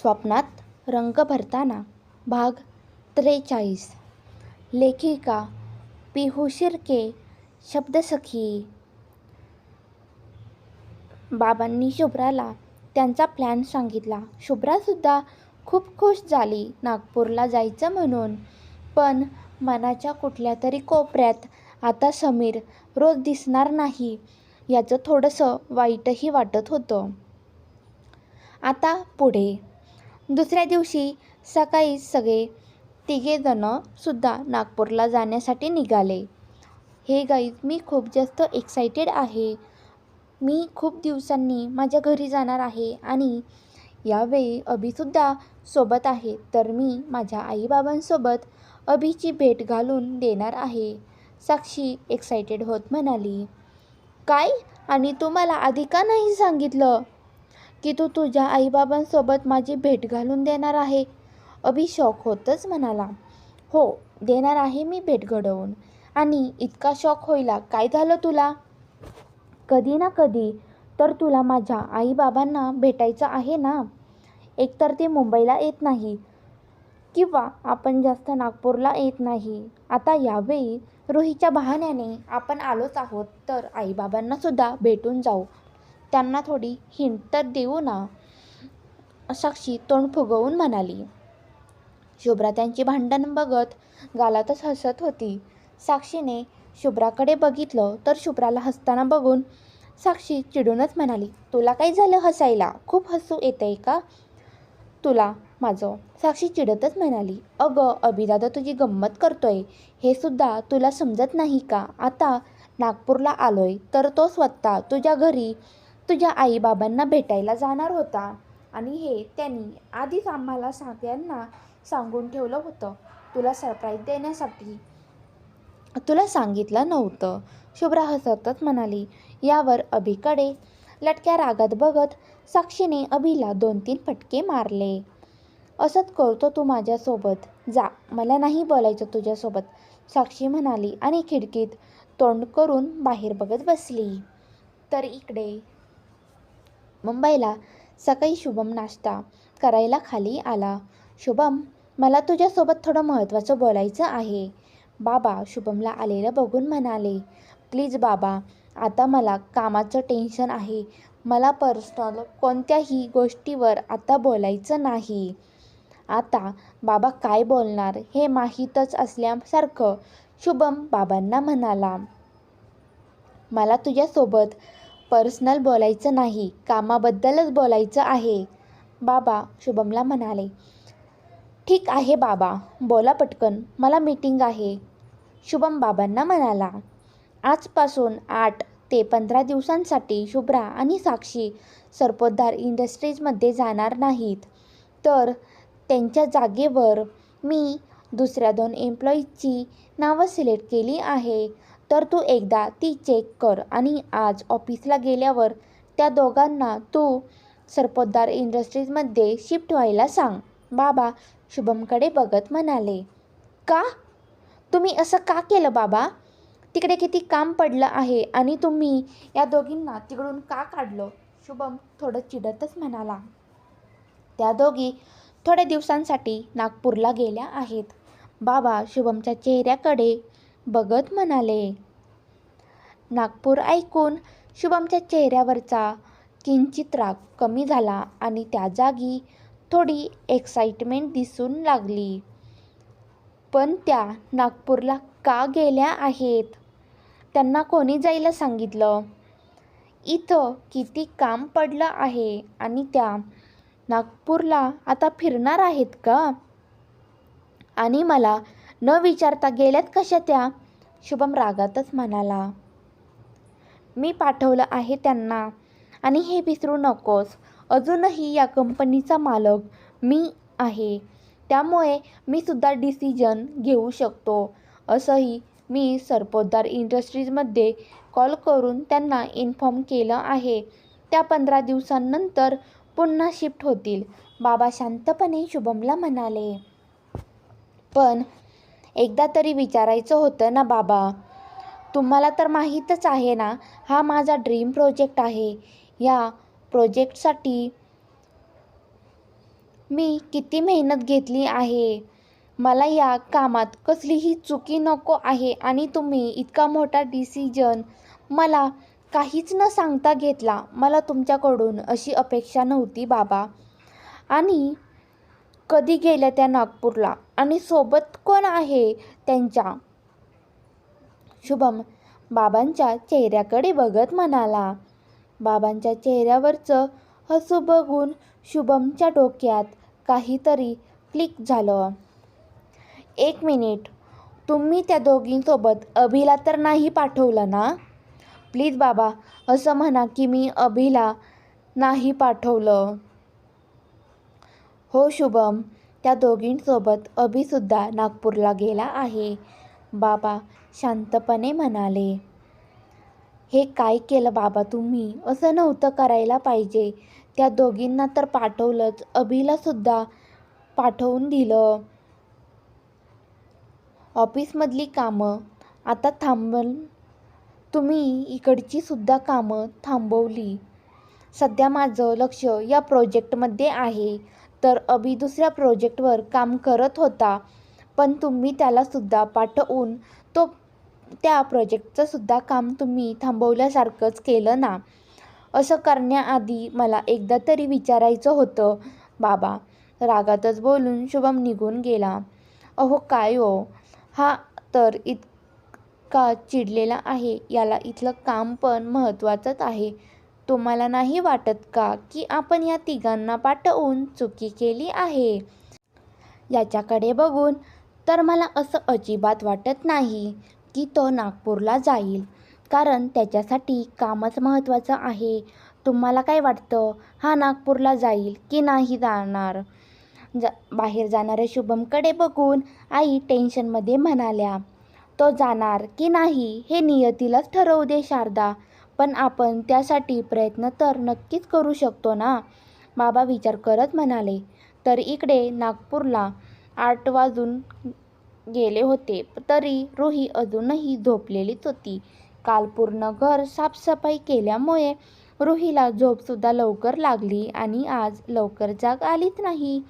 स्वप्नात रंग भरताना भाग त्रेचाळीस. लेखिका पिहू शिर्के शब्दसखी. बाबांनी शुभ्राला त्यांचा प्लॅन सांगितला. शुभ्रासुद्धा खूप खुश झाली. नागपूरला जायचं म्हणून. पण मनाच्या कुठल्या तरी कोपऱ्यात आता समीर रोज दिसणार नाही याचं थोडंसं वाईटही वाटत होतं. आता पुढे. दुसऱ्या दिवशी सकाळी सगळे तिघेजणं सुद्धा नागपूरला जाण्यासाठी निघाले. हे गाईज मी खूप जास्त एक्सायटेड आहे. मी खूप दिवसांनी माझ्या घरी जाणार आहे आणि यावेळी अभिसुद्धा सोबत आहे. तर मी माझ्या आईबाबांसोबत अभिची भेट घालून देणार आहे साक्षी एक्सायटेड होत म्हणाली. काय? आणि तू मला आधी का नाही सांगितलं? की तू तुझ्या आईबाबांसोबत माझी भेट घालून देणार आहे. अभि शॉक होतच म्हणाला. हो देणार आहे मी भेट घडवून. आणि इतका शॉक होईला काय झालं तुला? कधी ना कधी तर तुला माझ्या आईबाबांना भेटायचं आहे ना? एकतर ते मुंबईला येत नाही किंवा आपण जास्त नागपूरला येत नाही. आता यावेळी रोहीच्या बहाण्याने आपण आलोच आहोत तर आईबाबांनासुद्धा भेटून जाऊ. त्यांना थोडी हिंट तर देऊ ना साक्षी तोंड फुगवून म्हणाली. शुभ्रा त्यांची भांडण बघत गालातच हसत होती. साक्षीने शुभ्राकडे बघितलं तर शुभ्राला हसताना बघून साक्षी चिडूनच म्हणाली तुला काय झालं हसायला? खूप हसू येतंय का? तुला माझं. साक्षी चिडतच म्हणाली अगं अभिदादा तुझी गंमत करतोय. हे सुद्धा तुला समजत नाही का? आता नागपूरला आलोय तर तो स्वतः तुझ्या घरी तुझ्या आईबाबांना भेटायला जाणार होता. आणि हे त्यांनी आधीच आम्हाला सगळ्यांना सांगून ठेवलं होतं. तुला सरप्राईज देण्यासाठी. तुला सांगितलं नव्हतं. शुभ्रा हसतच म्हणाली यावर अभिकडे. लटक्या रागात बघत साक्षीने अभिला दोन तीन फटके मारले. असंच करतो तू माझ्यासोबत. जा मला नाही बोलायचं तुझ्यासोबत. साक्षी म्हणाली आणि खिडकीत तोंड करून बाहेर बघत बसली. तर इकडे मुंबईला सकाळी शुभम नाश्ता करायला खाली आला. शुभम मला तुझ्यासोबत थोडं महत्त्वाचं बोलायचं आहे. बाबा शुभमला आलेलं बघून म्हणाले. प्लीज बाबा आता मला कामाचं टेन्शन आहे. मला पर्सनल कोणत्याही गोष्टीवर आता बोलायचं नाही. आता बाबा काय बोलणार हे माहीतच असल्यासारखं शुभम बाबांना म्हणाला. मला तुझ्यासोबत पर्सनल बोलायचं नाही कामाबद्दलच बोलायचं आहे. बाबा शुभमला म्हणाले ठीक आहे बाबा बोला पटकन मला मीटिंग आहे. शुभम बाबांना म्हणाला आजपासून आठ ते पंधरा दिवसांसाठी शुभ्रा आणि साक्षी सरपोतदार इंडस्ट्रीजमध्ये जाणार नाहीत. तर त्यांच्या जागेवर मी दुसऱ्या दोन एम्प्लॉईजची नावं सिलेक्ट केली आहे. तर तू एकदा ती चेक कर आणि आज ऑफिसला गेल्यावर त्या दोघांना तू सरपोतदार इंडस्ट्रीजमध्ये शिफ्ट व्हायला सांग. बाबा शुभमकडे बघत म्हणाले का? तुम्ही असं का केलं बाबा? तिकडे किती काम पडलं आहे आणि तुम्ही या दोघींना तिकडून का काढलं? शुभम थोडं चिडतच म्हणाला. त्या दोघी थोड्या दिवसांसाठी नागपूरला गेल्या आहेत. बाबा शुभमच्या चेहऱ्याकडे बघत म्हणाले नागपूर ऐकून शुभमच्या चेहऱ्यावरचा किंचित राग कमी झाला आणि त्या जागी थोडी एक्साइटमेंट दिसून लागली. पण त्या नागपूरला का गेल्या आहेत? त्यांना कोणी जायला सांगितलं? इथं किती काम पडलं आहे आणि त्या नागपूरला आता फिरणार आहेत का? आणि मला न विचारता गेल्यात कशा त्या? शुभम रागातच म्हणाला मी पाठवलं आहे त्यांना आणि हे विसरू नकोस. अजूनही या कंपनीचा मालक मी आहे. त्यामुळे मी सुद्धा डिसिजन घेऊ शकतो. असंही मी सरपोतदार इंडस्ट्रीजमध्ये कॉल करून त्यांना इन्फॉर्म केलं आहे. त्या पंधरा दिवसांनंतर पुन्हा शिफ्ट होतील बाबा शांतपणे शुभमला म्हणाले. पण एकदा तरी विचारायचं होतं ना बाबा. तुम्हाला तर माहीतच आहे ना हा माझा ड्रीम प्रोजेक्ट आहे. या प्रोजेक्टसाठी मी किती मेहनत घेतली आहे. मला या कामात कसलीही चुकी नको आहे आणि तुम्ही इतका मोठा डिसिजन मला काहीच न सांगता घेतला. मला तुमच्याकडून अशी अपेक्षा नव्हती बाबा. आणि कधी गेल्या त्या नागपूरला? आणि सोबत कोण आहे त्यांच्या? शुभम बाबांच्या चेहऱ्याकडे बघत म्हणाला बाबांच्या चेहऱ्यावरचं हसू बघून शुभमच्या डोक्यात काहीतरी क्लिक झालं. एक मिनिट. तुम्ही त्या दोघींसोबत अभिला तर नाही पाठवलं ना? प्लीज बाबा असं म्हणा की मी अभिला नाही पाठवलं. हो शुभम त्या दोघींसोबत अभिसुद्धा नागपूरला गेला आहे. बाबा शांतपणे म्हणाले हे काय केलं बाबा तुम्ही? असं नव्हतं करायला पाहिजे. त्या दोघींना तर पाठवलंच. अभिलासुद्धा पाठवून दिलं. ऑफिसमधली कामं आता थांबल. तुम्ही इकडची सुद्धा कामं थांबवली. सध्या माझं लक्ष या प्रोजेक्टमध्ये आहे. तर अभि दुसऱ्या प्रोजेक्टवर काम करत होता. पण तुम्ही त्यालासुद्धा पाठवून तो त्या प्रोजेक्टचंसुद्धा काम तुम्ही थांबवल्यासारखंच केलं ना? असं करण्याआधी मला एकदा तरी विचारायचं होतं. बाबा रागातच बोलून शुभम निघून गेला. अहो काय हो? हा तर इतका चिडलेला आहे. याला इथलं काम पण महत्त्वाचंच आहे. तुम्हाला नाही वाटत का की आपण या तिघांना पाठवून चुकी केली आहे? याच्याकडे बघून तर मला असं अजिबात वाटत नाही की तो नागपूरला जाईल. कारण त्याच्यासाठी कामच महत्त्वाचं आहे. तुम्हाला काय वाटतं? हा नागपूरला जाईल की नाही जाणार? जा बाहेर जाणाऱ्या शुभमकडे बघून आई टेन्शनमध्ये म्हणाल्या तो जाणार की नाही हे नियतीलाच ठरवू दे शारदा. पण आपण त्यासाठी प्रयत्न तर नक्कीच करू शकतो ना? बाबा विचार करत म्हणाले. तर इकडे नागपूरला आठ वाजून गेले होते. तरी रुही अजूनही झोपलेलीच होती. काल पूर्ण घर साफसफाई केल्यामुळे रोहीला झोपसुद्धा लवकर लागली आणि आज लवकर जाग आलीच नाही.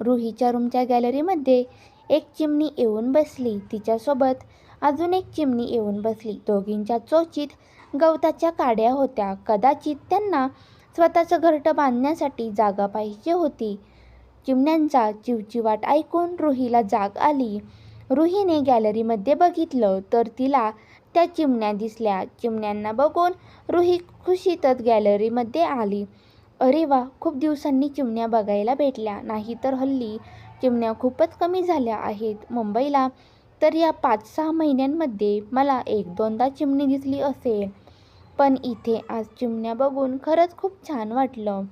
रुहीच्या रूमच्या गॅलरीमध्ये एक चिमणी येऊन बसली. तिच्यासोबत अजून एक चिमणी येऊन बसली. दोघींच्या चोचीत गवताच्या काड्या होत्या. कदाचित त्यांना स्वतःचं घरटं बांधण्यासाठी जागा पाहिजे होती. चिमण्यांचा चिवचिवाट ऐकून रुहीला जाग आली. रुहीने गॅलरीमध्ये बघितलं तर तिला त्या चिमण्या दिसल्या. चिमण्यांना बघून रुही खुशीतच गॅलरीमध्ये आली. अरे वा खूप दिवसांनी चिमण्या बघायला भेटल्या. नाही तर हल्ली चिमण्या खूपच कमी झाल्या आहेत. मुंबईला तर या पाच सहा महिन्यांमध्ये मला एक दोनदा चिमणी दिसली असेल. पण इथे आज चिमण्या बघून खरंच खूप छान वाटलं.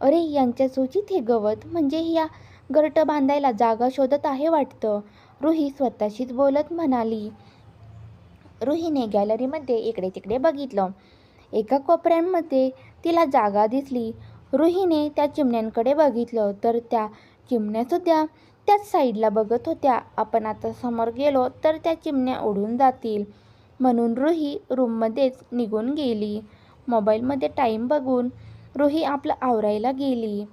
अरे यांच्या सूचीत हे गवत म्हणजे या घरटं बांधायला जागा शोधत आहे वाटतं. रुही स्वतःशीच बोलत म्हणाली. रुहीने गॅलरीमध्ये इकडे तिकडे बघितलं. एका कोपऱ्यांमध्ये तिला जागा दिसली. रुहीने त्या चिमण्यांकडे बघितलं. तर त्या चिमण्यासुद्धा त्याच साईडला बघत होत्या. आपण आता समोर गेलो तर त्या चिमण्या उडून जातील. म्हणून रुही रूममध्येच निघून गेली. मोबाईलमध्ये टाईम बघून रुही आपलं आवरायला गेली.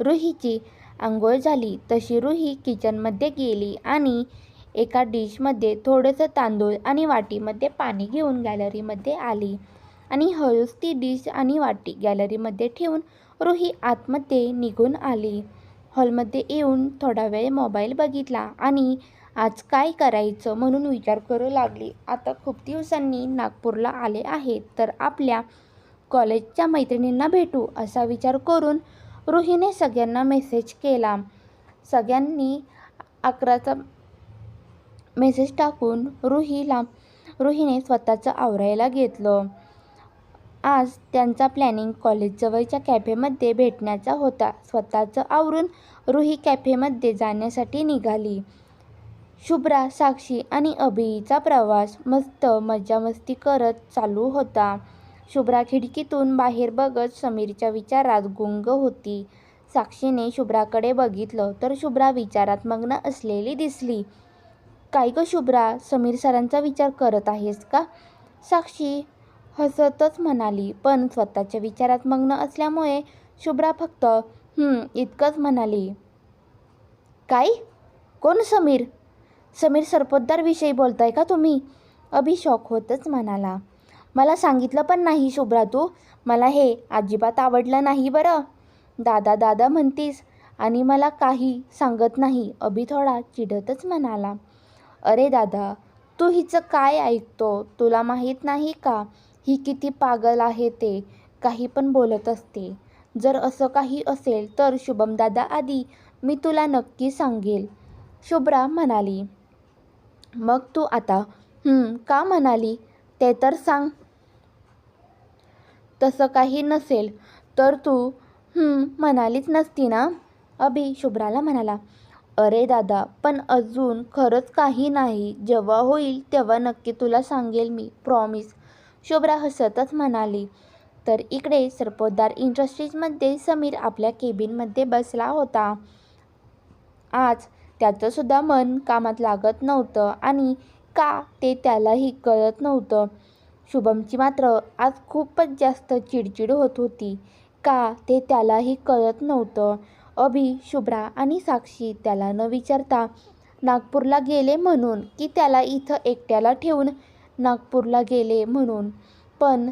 रुहीची आंघोळ झाली. तशी रुही किचनमध्ये गेली आणि एका डिशमध्ये थोडंसं तांदूळ आणि वाटीमध्ये पाणी घेऊन गॅलरीमध्ये आली. आणि हळूच ती डिश आणि वाटी गॅलरीमध्ये ठेवून रुही आतमध्ये निघून आली. हॉलमध्ये येऊन थोडा वेळ मोबाईल बघितला आणि आज काय करायचं म्हणून विचार करू लागली. आता खूप दिवसांनी नागपूरला आले आहेत तर आपल्या कॉलेजच्या मैत्रिणींना भेटू असा विचार करून रोहीने सगळ्यांना मेसेज केला. सगळ्यांनी अकराचा मेसेज टाकून रुहीला रुहीने स्वतःचं आवरायला घेतलं. आज त्यांचा प्लॅनिंग कॉलेजजवळच्या कॅफेमध्ये भेटण्याचा होता. स्वतःचं आवरून रुही कॅफेमध्ये जाण्यासाठी निघाली. शुभ्रा साक्षी आणि अभिचा प्रवास मस्त मजामस्ती करत चालू होता. शुभ्रा खिडकीतून बाहेर बघत समीरच्या विचारात गुंग होती. साक्षीने शुभ्राकडे बघितलं तर शुभ्रा विचारात मग्न असलेली दिसली. काय गं शुभ्रा समीर सरांचा विचार करत आहेस का? साक्षी हसतच म्हणाली पण स्वतःच्या विचारात मग्न असल्यामुळे शुभ्रा फक्त इतकंच म्हणाली. काय? कोण समीर? समीर सरपोतदारविषयी बोलताय का तुम्ही? अभि शॉक होतच म्हणाला. मला सांगितलं पण नाही शुभ्रा तू. मला हे अजिबात आवडलं नाही बरं. दादा दादा म्हणतीस. आणि मला काही सांगत नाही अभि थोडा चिडतच म्हणाला. अरे दादा तू हिचं काय ऐकतो? तुला माहीत नाही का? ही किती पागल आहे ते काही पण बोलत असते. जर असं काही असेल तर शुभम दादा आधी मी तुला नक्की सांगेल. शुभ्रा म्हणाली. मग तू आता का म्हणाली? ते तर सांग. तसं काही नसेल तर तू म्हणालीच नसती ना? अभि शुभ्राला म्हणाला. अरे दादा पण अजून खरंच काही नाही. जेव्हा होईल तेव्हा नक्की तुला सांगेल मी प्रॉमिस शुभ्रा हसतच म्हणाली तर इकडे सरपोतदार इंडस्ट्रीजमध्ये समीर आपल्या केबिनमध्ये बसला होता. आज त्याचंसुद्धा मन कामात लागत नव्हतं आणि का ते त्यालाही कळत नव्हतं. शुभमची मात्र आज खूपच जास्त चिडचिड होत होती. का ते त्यालाही कळत नव्हतं. अभि शुभ्रा आणि साक्षी त्याला न विचारता नागपूरला गेले म्हणून की त्याला इथं एकट्याला ठेवून नागपूरला गेले म्हणून. पण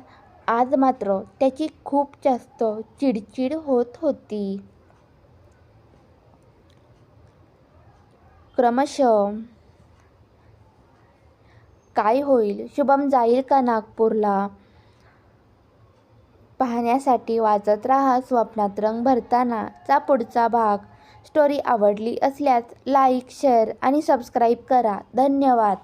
आज मात्र त्याची खूप जास्त चिडचिड होत होती. क्रमशः काय होईल? शुभम जाईल का नागपूरला? पाहण्यासाठी वाचत राहा स्वप्नात रंग भरताना. चा पुढचा भाग. स्टोरी आवडली असल्यास लाईक शेअर आणि सबस्क्राईब करा. धन्यवाद.